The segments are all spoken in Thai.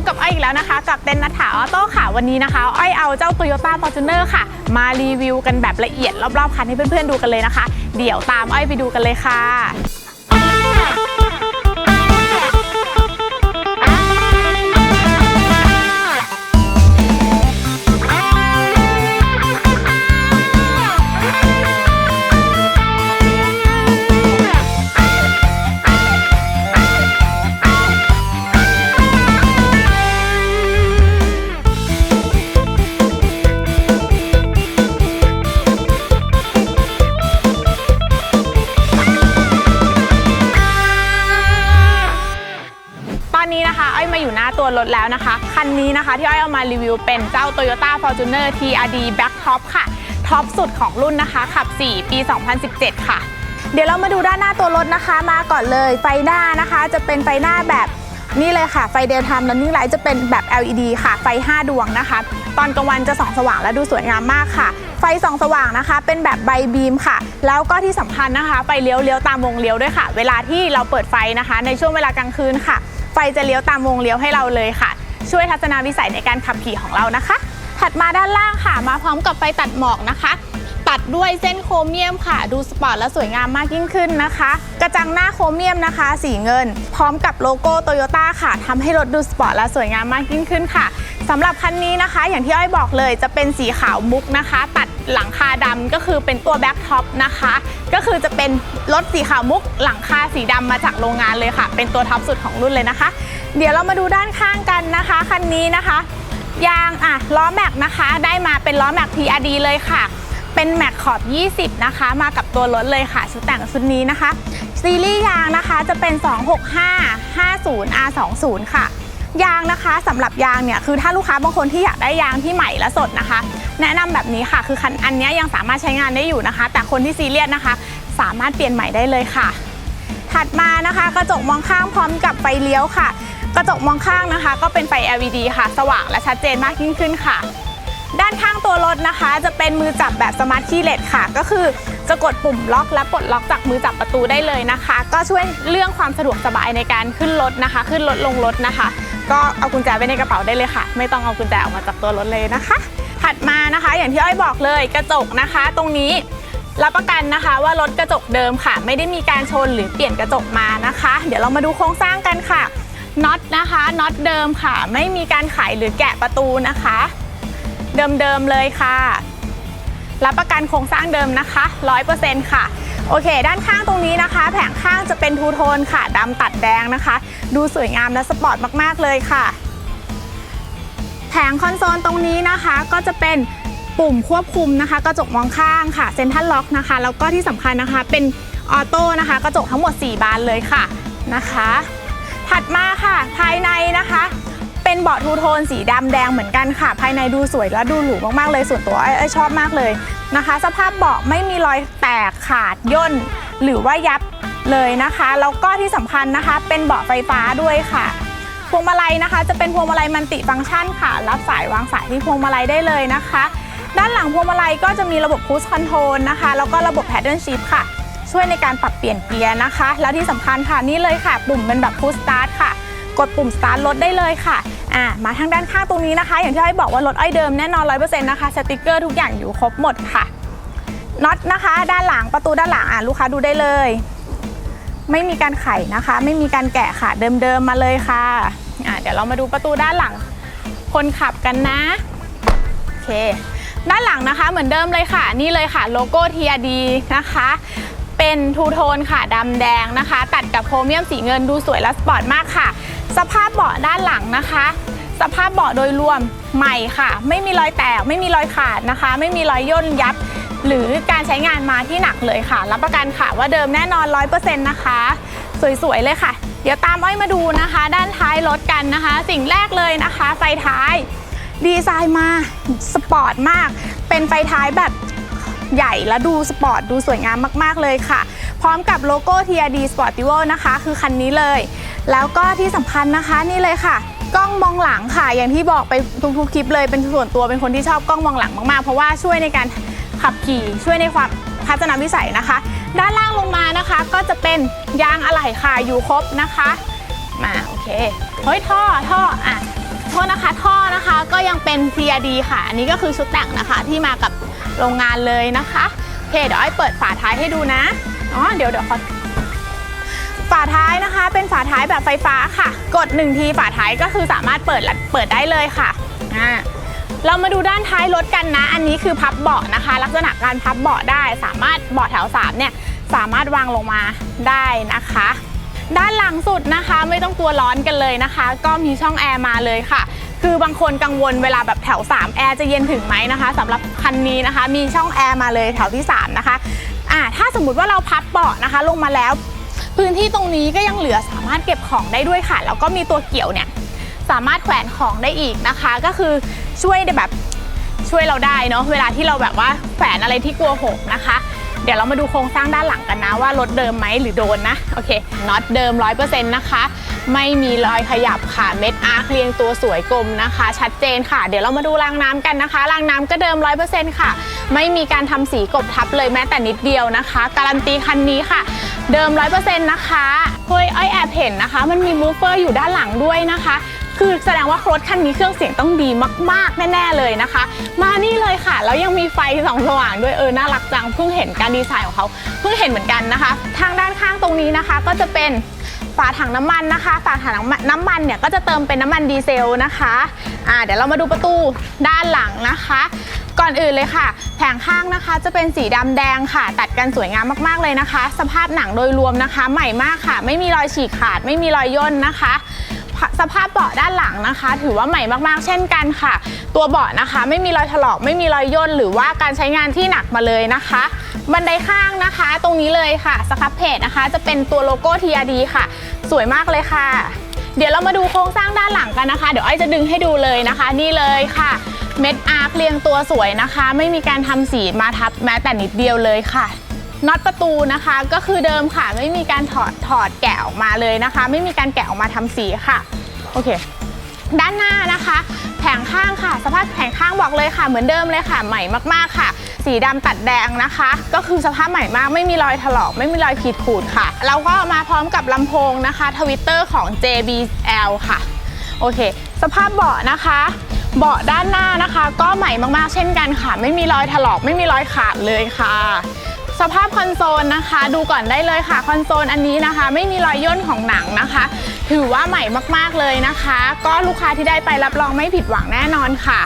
บกับอ้อยอีกแล้วนะคะ กับเต้นนัทถาออโต้ค่ะวันนี้นะคะ อ้อยเอาเจ้า Toyota Fortuner ค่ะ มารีวิวกันแบบละเอียดรอบๆคันให้เพื่อนๆดูกันเลยนะคะ เดี๋ยวตามอ้อยไปดูกันเลยค่ะ คันนี้นะคะ ที่อ้อยเอามารีวิวเป็นเจ้า Toyota Fortuner TRD Black Top ค่ะ ท็อปสุดของรุ่นนะคะ ขับ 4 ปี 2017 ค่ะ เดี๋ยวเรามาดูด้านหน้าตัวรถนะคะ มาก่อนเลยไฟหน้านะคะ จะเป็นไฟหน้าแบบนี่เลยค่ะ ไฟ Daytime Running Light จะเป็นแบบ LED ค่ะ ไฟ 5 ดวงนะคะ ตอนกลางวันจะส่องสว่างและดูสวยงามมากค่ะ ไฟส่องสว่างนะคะ เป็นแบบใบบีมค่ะ แล้วก็ที่สำคัญนะคะ ไฟเลี้ยวเลี้ยวตามวงเลี้ยวด้วยค่ะ เวลาที่เราเปิดไฟนะคะ ในช่วงเวลากลางคืนค่ะ ไฟจะเลี้ยวตามวงเลี้ยวให้เราเลยค่ะ ช่วยทัศนวิสัยในการขับขี่ของเรานะคะ ถัดมาด้านล่างค่ะ มาพร้อมกับไฟตัดหมอกนะคะ ตัดด้วยเส้นโครเมียมค่ะ ดูสปอร์ตและสวยงามมากยิ่งขึ้นนะคะ กระจังหน้าโครเมียมนะคะ สีเงิน พร้อมกับโลโก้โตโยต้าค่ะทำให้รถดูสปอร์ตและสวยงามมากยิ่งขึ้นค่ะสำหรับคันนี้นะคะ อย่างที่อ้อยบอกเลยจะเป็นสีขาวมุกนะคะ ตัด หลังคาดำก็คือเป็นตัวแบ็คท็อปนะคะ ก็คือจะเป็นรถสีขาวมุก หลังคาสีดำมาจากโรงงานเลยค่ะ เป็นตัวท็อปสุดของรุ่นเลยนะคะ เดี๋ยวเรามาดูด้านข้างกันนะคะคันนี้นะคะยางอะล้อแม็กนะคะ ได้มาเป็นล้อแม็ก TRD เลยค่ะ เป็นแม็กขอบ 20 นะคะ มากับตัวรถเลยค่ะ ชุดแต่งชุดนี้นะคะ ซีรีส์ยางนะคะจะเป็น 265 50 R20 ค่ะ ยางนะคะสำหรับยางเนี่ยคือถ้าลูกค้าบางคนที่อยากได้ยางที่ใหม่และสดนะคะ แนะนำแบบนี้ค่ะ คือคันอันนี้ยยังสามารถใช้งานได้อยู่นะคะ แต่คนที่ซีเรียสนะคะ สามารถเปลี่ยนใหม่ได้เลยค่ะ ถัดมานะคะกระจกมองข้างพร้อมกับไฟเลี้ยวค่ะ กระจกมองข้างนะคะ ก็เป็นไฟ LED ค่ะ สว่างและชัดเจนมากยิ่งขึ้นค่ะ ด้านข้างตัวรถนะคะ จะเป็นมือจับแบบสมาร์ทคีย์เลสค่ะ ก็คือจะกดปุ่มล็อกและปลดล็อกจากมือจับประตูได้เลยนะคะ ก็ช่วยเรื่องความสะดวกสบายในการขึ้นรถนะคะ ขึ้นรถลงรถนะคะ ก็เอากุญแจไว้ในกระเป๋าได้เลยค่ะ ไม่ต้องเอากุญแจออกมาจากตัวรถเลยนะคะ ถัดมานะคะ อย่างที่อ้อยบอกเลยกระจกนะคะ ตรงนี้รับประกันนะคะว่ารถกระจกเดิมค่ะ ไม่ได้มีการชนหรือเปลี่ยนกระจกมานะคะ เดี๋ยวเรามาดูโครงสร้างกันค่ะน็อตนะคะน็อตเดิมค่ะ ไม่มีการไขหรือแกะประตูนะคะ เดิมๆเลยค่ะ รับประกันโครงสร้างเดิมนะคะ 100%ค่ะ โอเค ด้านข้างตรงนี้นะคะ แผงข้างจะเป็นทูโทนค่ะดำตัดแดงนะคะ ดูสวยงามและสปอร์ตมาก ๆ เลยค่ะ แผงคอนโซลตรงนี้นะคะก็จะเป็นปุ่มควบคุมนะคะ กระจกมองข้างค่ะเซ็นทรัลล็อกนะคะ แล้วก็ที่สำคัญนะคะเป็นออโต้นะคะ กระจกทั้งหมด 4 บานเลยค่ะนะคะ ถัดมาค่ะ ภายในนะคะ เป็นเบาะทูโทนสีดำแดงเหมือนกันค่ะ ภายในดูสวยและดูหรูมากๆเลยส่วนตัวไอ้ชอบมากเลยนะคะ สภาพเบาะไม่มีรอยแตกขาดย่น หรือว่ายับเลยนะคะแล้วก็ที่สำคัญนะคะ เป็นเบาะไฟฟ้าด้วยค่ะพวงมาลัยนะคะ จะเป็นพวงมาลัยมันติฟังก์ชันค่ะ รับสายวางสายที่พวงมาลัยได้เลยนะคะ ด้านหลังพวงมาลัยก็จะมีระบบ Cruise Control นะคะ แล้วก็ระบบ Paddle Shift ค่ะ ช่วยในการปรับเปลี่ยนเกียร์นะคะ แล้วที่สำคัญค่ะนี่เลยค่ะ ปุ่มเป็นแบบ Push Start ค่ะ กดปุ่ม Start รถได้เลยค่ะอ่ามาทางด้านข้างตรงนี้นะคะ อย่างที่ไอ้บอกว่ารถอ้อยเดิมแน่นอน100%นะคะสติกเกอร์ทุกอย่างอยู่ครบหมดค่ะน็อตนะคะ ด้านหลังประตูด้านหลังอะลูกค้าดูได้เลย ไม่มีการไขนะคะ ไม่มีการแกะค่ะเดิมๆมาเลยค่ะอะเดี๋ยวเรามาดูประตูด้านหลัง คนขับกันนะโอเคด้านหลังนะคะเหมือนเดิมเลยค่ะ นี่เลยค่ะโลโก้ TRD นะคะ เป็นทูโทนค่ะดำแดงนะคะ ตัดกับโครเมียมสีเงินดูสวยและสปอร์ตมากค่ะ สภาพเบาะด้านหลังนะคะ สภาพเบาะโดยรวมใหม่ค่ะ ไม่มีรอยแตก ไม่มีรอยขาดนะคะ ไม่มีรอยย่นยับ หรือการใช้งานมาที่หนักเลยค่ะ รับประกันค่ะว่าเดิมแน่นอน 100%นะคะ สวยๆเลยค่ะ เดี๋ยวตามอ้อยมาดูนะคะ ด้านท้ายรถกันนะคะ สิ่งแรกเลยนะคะ ไฟท้าย ดีไซน์มาสปอร์ตมาก เป็นไฟท้ายแบบ ใหญ่และดูสปอร์ตดูสวยงามมาก ๆ เลยค่ะ พร้อมกับโลโก้ TRD Sportivo นะคะ คือคันนี้เลย แล้วก็ที่สำคัญนะคะนี่เลยค่ะกล้องมองหลังค่ะ อย่างที่บอกไปทุกๆคลิปเลยเป็นส่วนตัวเป็นคนที่ชอบกล้องมองหลังมากๆ เพราะว่าช่วยในการขับขี่ช่วยในความทัศนวิสัยนะคะ ด้านล่างลงมานะคะ ก็จะเป็นยางอะไหล่ค่ะอยู่ครบนะคะมาโอเคเฮ้ยท่อท่ออะโทษนะคะท่อนะคะก็ยังเป็น TRD ค่ะ อันนี้ก็คือชุดแต่งนะคะที่มากับ โรงงานเลยนะคะโอเคเดี๋ยวไอ้เปิดฝาท้ายให้ดูนะอ๋อเดี๋ยวเดี๋ยวขอฝาท้ายนะคะเป็นฝาท้ายแบบไฟฟ้าค่ะ กด1ทีฝาท้ายก็คือสามารถเปิดและเปิดได้เลยค่ะอ่าเรามาดูด้านท้ายรถกันนะ อันนี้คือพับเบาะนะคะ ลักษณะการพับเบาะได้สามารถเบาะแถว3เนี่ยสามารถวางลงมาได้นะคะ ด้านหลังสุดนะคะ ไม่ต้องกลัวร้อนกันเลยนะคะ ก็มีช่องแอร์มาเลยค่ะ คือบางคนกังวลเวลาแบบแถว 3 แอร์จะเย็นถึงไหมนะคะสำหรับคันนี้นะคะ มีช่องแอร์มาเลยแถวที่ 3 นะคะอ่าถ้าสมมุติว่าเราพับเบาะนะคะ ลงมาแล้ว พื้นที่ตรงนี้ก็ยังเหลือสามารถเก็บของได้ด้วยค่ะ แล้วก็มีตัวเกี่ยวเนี่ยสามารถแขวนของได้อีกนะคะ ก็คือช่วยได้แบบช่วยเราได้เนาะเวลาที่เราแบบว่าแขวนอะไรที่กลัวหกนะคะ เดี๋ยวเรามาดูโครงสร้างด้านหลังกันนะว่ารถเดิมไหมหรือโดนนะ โอเคน็อตเดิม 100%นะคะ ไม่มีรอยขยับค่ะ เม็ดอาร์คเรียงตัวสวยกลมนะคะ ชัดเจนค่ะ เดี๋ยวเรามาดูรางน้ำกันนะคะรางน้ำก็เดิม 100%ค่ะ ไม่มีการทำสีกบทับเลยแม้แต่นิดเดียวนะคะ การันตีคันนี้ค่ะ เดิม 100%นะคะเฮ้ยอ้อยแอบเห็นนะคะ มันมีมูฟเฟอร์อยู่ด้านหลังด้วยนะคะ คือแสดงว่ารถคันนี้เครื่องเสียงต้องดีมาก ๆ แน่ ๆ เลยนะคะ มานี่เลยค่ะ แล้วยังมีไฟส่องสว่างด้วยเออน่ารักจังเพิ่งเห็นการดีไซน์ของเขาเพิ่งเห็นเหมือนกันนะคะ ทางด้านข้างตรงนี้นะคะ ก็จะเป็นฝาถังน้ำมันนะคะฝาถังน้ำมันน้ำมันเนี่ยก็จะเติมเป็นน้ำมันดีเซลนะคะอ่าเดี๋ยวเรามาดูประตูด้านหลังนะคะ ก่อนอื่นเลยค่ะ แผงข้างนะคะจะเป็นสีดำแดงค่ะ ตัดกันสวยงามมากๆเลยนะคะ สภาพหนังโดยรวมนะคะ ใหม่มากค่ะ ไม่มีรอยฉีกขาด ไม่มีรอยย่นนะคะ สภาพเบาะด้านหลังนะคะ ถือว่าใหม่มากๆ เช่นกันค่ะ ตัวเบาะนะคะ ไม่มีรอยถลอกไม่มีรอยย่นหรือว่าการใช้งานที่หนักมาเลยนะคะ บันไดข้างนะคะ ตรงนี้เลยค่ะสครับเพจนะคะ จะเป็นตัวโลโก้ TRD ค่ะ สวยมากเลยค่ะ เดี๋ยวเรามาดูโครงสร้างด้านหลังกันนะคะ เดี๋ยวอ้อยจะดึงให้ดูเลยนะคะ นี่เลยค่ะเม็ดอาร์คเรียงตัวสวยนะคะ ไม่มีการทำสีมาทับแม้แต่นิดเดียวเลยค่ะ น็อตประตูนะคะก็คือเดิมค่ะไม่มีการถอดถอดแกะออกมาเลยนะคะ ไม่มีการแกะออกมาทำสีค่ะโอเค ด้านหน้านะคะ แผงข้างค่ะ สภาพแผงข้างบอกเลยค่ะ เหมือนเดิมเลยค่ะ ใหม่มากๆค่ะ สีดำตัดแดงนะคะ ก็คือสภาพใหม่มากไม่มีรอยถลอกไม่มีรอยขีดขูดค่ะแล้วก็มาพร้อมกับลำโพงนะคะทวิตเตอร์ของ JBL ค่ะโอเค สภาพเบาะนะคะเบาะด้านหน้านะคะ ก็ใหม่มากๆเช่นกันค่ะ ไม่มีรอยถลอกไม่มีรอยขาดเลยค่ะ สภาพคอนโซลนะคะ ดูก่อนได้เลยค่ะคอนโซลอันนี้นะคะ ไม่มีรอยย่นของหนังนะคะ ถือว่าใหม่มากๆเลยนะคะ ก็ลูกค้าที่ได้ไปรับรองไม่ผิดหวังแน่นอนค่ะ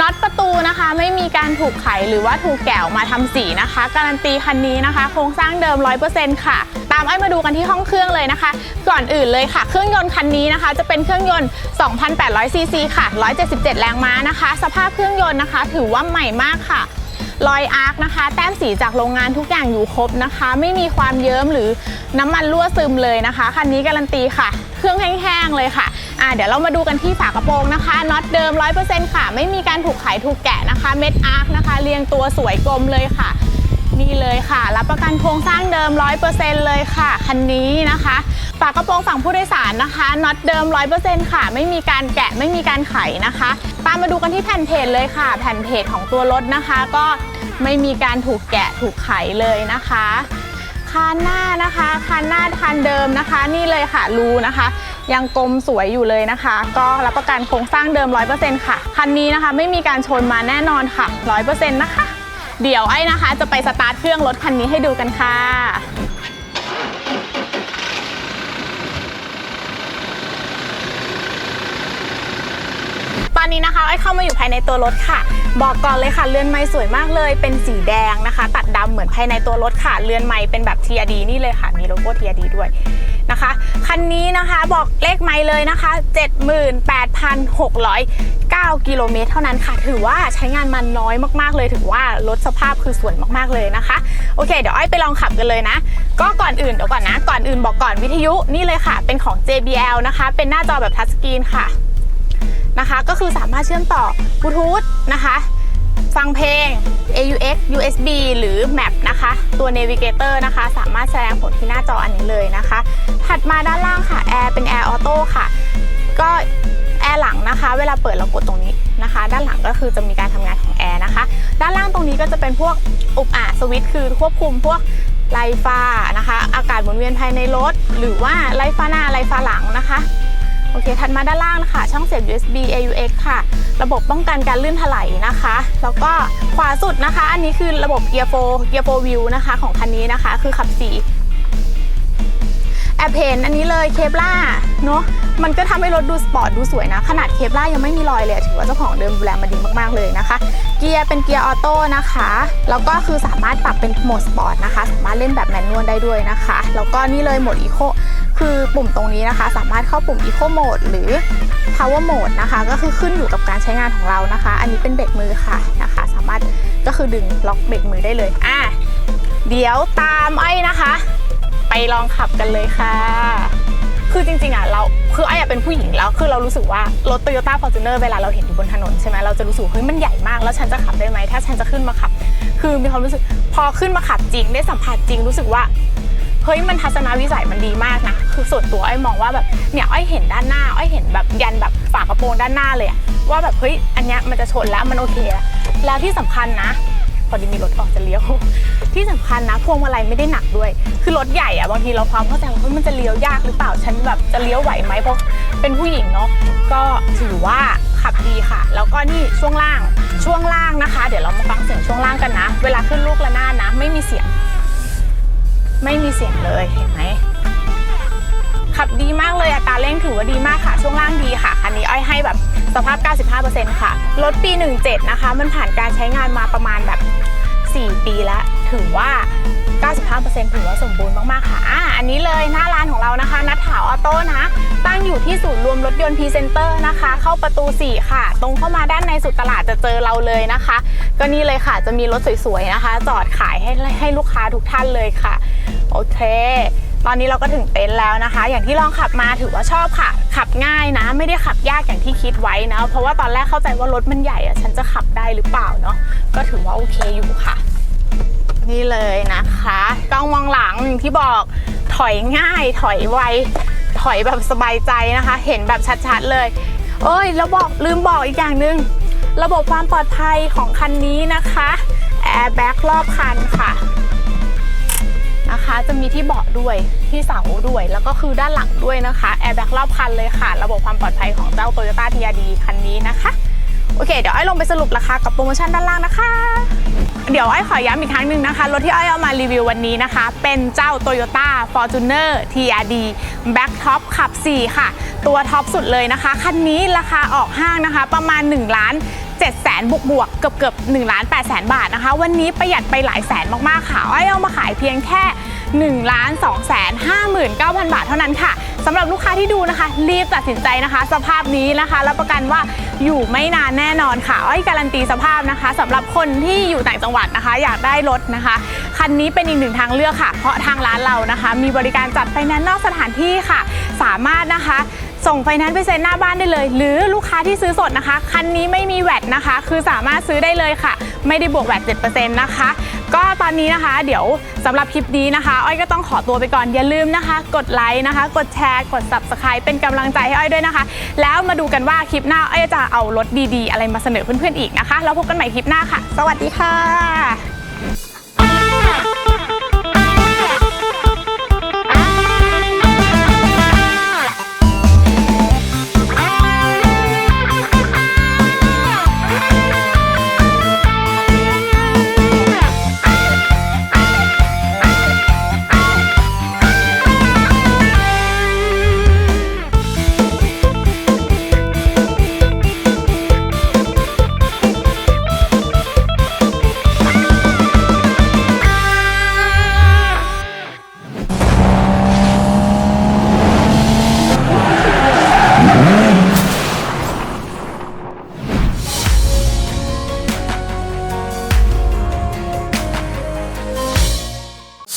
น็อตประตูนะคะไม่มีการถูกไขหรือว่าถูกแกะออกมาทำสีนะคะ การันตีคันนี้นะคะ โครงสร้างเดิม 100%ค่ะ ตามไอ้มาดูกันที่ห้องเครื่องเลยนะคะ ก่อนอื่นเลยค่ะ เครื่องยนต์คันนี้นะคะ จะเป็นเครื่องยนต์ 2,800ซีซีค่ะ 177 แรงม้านะคะ สภาพเครื่องยนต์นะคะ ถือว่าใหม่มากค่ะ รอยอาร์คนะคะ แต้มสีจากโรงงานทุกอย่างอยู่ครบนะคะ ไม่มีความเยิ้มหรือน้ำมันรั่วซึมเลยนะคะคันนี้การันตีค่ะ เครื่องแห้งๆเลยค่ะอ่าเดี๋ยวเรามาดูกันที่ฝากระโปรงนะคะน็อตเดิม 100%ค่ะ ไม่มีการถูกไขถูกแกะนะคะเม็ดอาร์คนะคะเรียงตัวสวยกลมเลยค่ะนี่เลยค่ะ รับประกันโครงสร้างเดิม 100%เลยค่ะ คันนี้นะคะ ฝากระโปรงฝั่งผู้โดยสารนะคะน็อตเดิม 100%ค่ะ ไม่มีการแกะไม่มีการไขนะคะ ตามมาดูกันที่แผ่นเพจเลยค่ะ แผ่นเพจของตัวรถนะคะ ก็ ไม่มีการถูกแกะถูกไขเลยนะคะคานหน้านะคะคานหน้าคานเดิมนะคะ นี่เลยค่ะรูนะคะ ยังกลมสวยอยู่เลยนะคะ ก็รับประกันโครงสร้างเดิม 100%ค่ะคันนี้นะคะไม่มีการชนมาแน่นอนค่ะ 100%นะคะ เดี๋ยวไอ้นะคะ จะไปสตาร์ทเครื่องรถคันนี้ให้ดูกันค่ะ อนนี้นะคะไอ้เข้ามาอยู่ภายในตัวรถค่ะ บอกก่อนเลยค่ะเรือนไม้สวยมากเลย เป็นสีแดงนะคะ ตัดดำเหมือนภายในตัวรถค่ะเรือนไม้เป็นแบบ TRD นี่เลยค่ะ มีโลโก้ TRD ด้วยนะคะคันนี้นะคะบอกเลขไม้เลยนะคะ 78,609 กิโลเมตรเท่านั้นค่ะ ถือว่าใช้งานมันน้อยมากๆเลย ถือว่ารถสภาพคือสวยมากๆเลยนะคะ โอเค เดี๋ยวอ้อยไปลองขับกันเลยนะ ก็ก่อนอื่นเดี๋ยวก่อนนะ ก่อนอื่นบอกก่อนวิทยุนี่เลยค่ะ เป็นของ JBL นะคะ เป็นหน้าจอแบบทัชสกรีนค่ะ นะคะ ก็คือสามารถเชื่อมต่อบลูทูธนะคะ ฟังเพลง AUX USB หรือ Map นะคะ ตัว Navigator นะคะ สามารถแสดงผลที่หน้าจออันนี้เลยนะคะ ถัดมาด้านล่างค่ะแอร์เป็น Air Auto ค่ะ ก็แอร์หลังนะคะ เวลาเปิดเรากดตรงนี้นะคะ ด้านหลังก็คือจะมีการทำงานของแอร์นะคะ ด้านล่างตรงนี้ก็จะเป็นพวกอุปอ่าสวิตช์คือควบคุมพวกไลฟ้านะคะ อากาศหมุนเวียนภายในรถ หรือว่าไลฟ้าหน้าไลฟ้าหลังนะคะ โอเคถัดมาด้านล่างนะคะ ช่องเสียบ USB AUX ค่ะ ระบบป้องกันการลื่นถลายนะคะ แล้วก็ขวาสุดนะคะ อันนี้คือระบบเกียร์โฟเกียร์โฟวิวนะคะของคันนี้นะคะ คือขับสีแอบเห็นอันนี้เลยเคปล่าเนาะมันก็ทำให้รถดูสปอร์ตดูสวยนะ ขนาดเคปล่ายังไม่มีรอยเลยถือว่าเจ้าของเดิมดูแลมาดีมากๆเลยนะคะ เกียร์เป็นเกียร์ออโต้นะคะ แล้วก็คือสามารถปรับเป็นโหมดสปอร์ตนะคะ สามารถเล่นแบบแมนนวลได้ด้วยนะคะ แล้วก็นี่เลยโหมดอีโค คือปุ่มตรงนี้นะคะ สามารถเข้าปุ่ม Eco Mode หรือ Power Mode นะคะ ก็คือขึ้นอยู่กับการใช้งานของเรานะคะ อันนี้เป็นเบรกมือค่ะนะคะ สามารถก็คือดึงล็อกเบรกมือได้เลยอะเดี๋ยวตามไอ้นะคะ ไปลองขับกันเลยค่ะ คือจริงๆอะเราคือไอ้เป็นผู้หญิงแล้วคือเรารู้สึกว่ารถ Toyota Fortuner เวลาเราเห็นอยู่บนถนนใช่ไหมเราจะรู้สึกเฮ้ยมันใหญ่มากแล้วฉันจะขับได้ไหมถ้าฉันจะขึ้นมาขับ คือมีความรู้สึกพอขึ้นมาขับจริงได้สัมผัสจริงรู้สึกว่า เฮ้ยมันทัศนวิสัยมันดีมากนะคือส่วนตัวไอ้มองว่าแบบเนี่ยไอ้เห็นด้านหน้าไอ้เห็นแบบยันแบบฝากระโปรงด้านหน้าเลยว่าแบบเฮ้ยอันเนี้ยมันจะชนแล้วมันโอเคแล้วแล้วที่สำคัญนะพอดีมีรถออกจะเลี้ยว ที่สำคัญนะพวงมาลัยไม่ได้หนักด้วย คือรถใหญ่อะบางทีเราความเข้าใจว่ามันจะเลี้ยวยากหรือเปล่าฉันแบบจะเลี้ยวไหวไหมเพราะเป็นผู้หญิงเนาะก็ถือว่าขับดีค่ะ แล้วก็นี่ช่วงล่างช่วงล่างนะคะ เดี๋ยวเรามาฟังเสียงช่วงล่างกันนะ เวลาขึ้นลูกระนาดนะ ไม่มีเสียง ไม่มีเสียงเลยเห็นไหมขับดีมากเลยอัตราเร่งถือว่าดีมากค่ะ ช่วงล่างดีค่ะ คันนี้อ้อยให้แบบสภาพ 95%ค่ะ รถปี 17 นะคะ มันผ่านการใช้งานมาประมาณแบบ 4 ปีแล้ว ถือว่า 95%ถือว่าสมบูรณ์มากๆค่ะอะอันนี้เลยหน้าร้านของเรานะคะนัทถาวออโต้นะ ตั้งอยู่ที่ศูนย์รวมรถยนต์พรีเซนเตอร์นะคะ เข้าประตู 4 ค่ะ ตรงเข้ามาด้านในสุดตลาดจะเจอเราเลยนะคะ ก็นี่เลยค่ะจะมีรถสวยๆนะคะ จอดขายให้ให้ลูกค้าทุกท่านเลยค่ะ โอเคตอนนี้เราก็ถึงเต็นท์แล้วนะคะ อย่างที่ลองขับมาถือว่าชอบค่ะ ขับง่ายนะ ไม่ได้ขับยากอย่างที่คิดไว้นะ เพราะว่าตอนแรกเข้าใจว่ารถมันใหญ่อะฉันจะขับได้หรือเปล่าเนาะ ก็ถือว่าโอเคอยู่ค่ะ นี่เลยนะคะกล้องมองหลังที่บอกถอยง่ายถอยไวถอยแบบสบายใจนะคะ เห็นแบบชัดๆเลย เอ้ยแล้วบอกลืมบอกอีกอย่างหนึ่งระบบความปลอดภัยของคันนี้นะคะแอร์แบ็กรอบคันค่ะนะคะจะมีที่เบาะด้วยที่เสาด้วย แล้วก็คือด้านหลังด้วยนะคะแอร์แบ็กรอบคันเลยค่ะ ระบบความปลอดภัยของเจ้า Toyota TRD คันนี้นะคะ โอเค เดี๋ยวไอ้ลงไปสรุปราคากับโปรโมชั่นด้านล่างนะคะ เดี๋ยวไอ้ขอย้ำอีกครั้งหนึ่งนะคะ รถที่ไอ้เอามารีวิววันนี้นะคะ เป็นเจ้า Toyota Fortuner TRD Back Top ขับ 4 ค่ะ ตัวท็อปสุดเลยนะคะ คันนี้ราคาออกห้างนะคะ ประมาณ 1 ล้าน7แสนบวกบวกเกือบเกือบ1ล้าน8แสนบาทนะคะ วันนี้ประหยัดไปหลายแสนมากๆค่ะไอ้เอามาขายเพียงแค่ 1ล้าน2แสน59,000 บาทเท่านั้นค่ะสำหรับลูกค้าที่ดูนะคะ รีบตัดสินใจนะคะ สภาพนี้นะคะรับประกันว่าอยู่ไม่นานแน่นอนค่ะอ้อยการันตีสภาพนะคะสำหรับคนที่อยู่ต่างจังหวัดนะคะ อยากได้รถนะคะ คันนี้เป็นอีกหนึ่งทางเลือกค่ะ เพราะทางร้านเรานะคะ มีบริการจัดไฟแนนซ์นอกสถานที่ค่ะ สามารถนะคะส่งไฟแนนซ์ไปเซ็นหน้าบ้านได้เลย หรือลูกค้าที่ซื้อสดนะคะ คันนี้ไม่มีแวดนะคะ คือสามารถซื้อได้เลยค่ะ ไม่ได้บวกแวด7%นะคะก็ตอนนี้นะคะ เดี๋ยวสำหรับคลิปนี้นะคะ อ้อยก็ต้องขอตัวไปก่อนอย่าลืมนะคะ กดไลค์นะคะ กดแชร์ กด subscribe เป็นกำลังใจให้อ้อยด้วยนะคะ แล้วมาดูกันว่าคลิปหน้าอ้อยจะเอารถดีๆ อะไรมาเสนอเพื่อนๆอีกนะคะ แล้วพบกันใหม่คลิปหน้าค่ะ สวัสดีค่ะ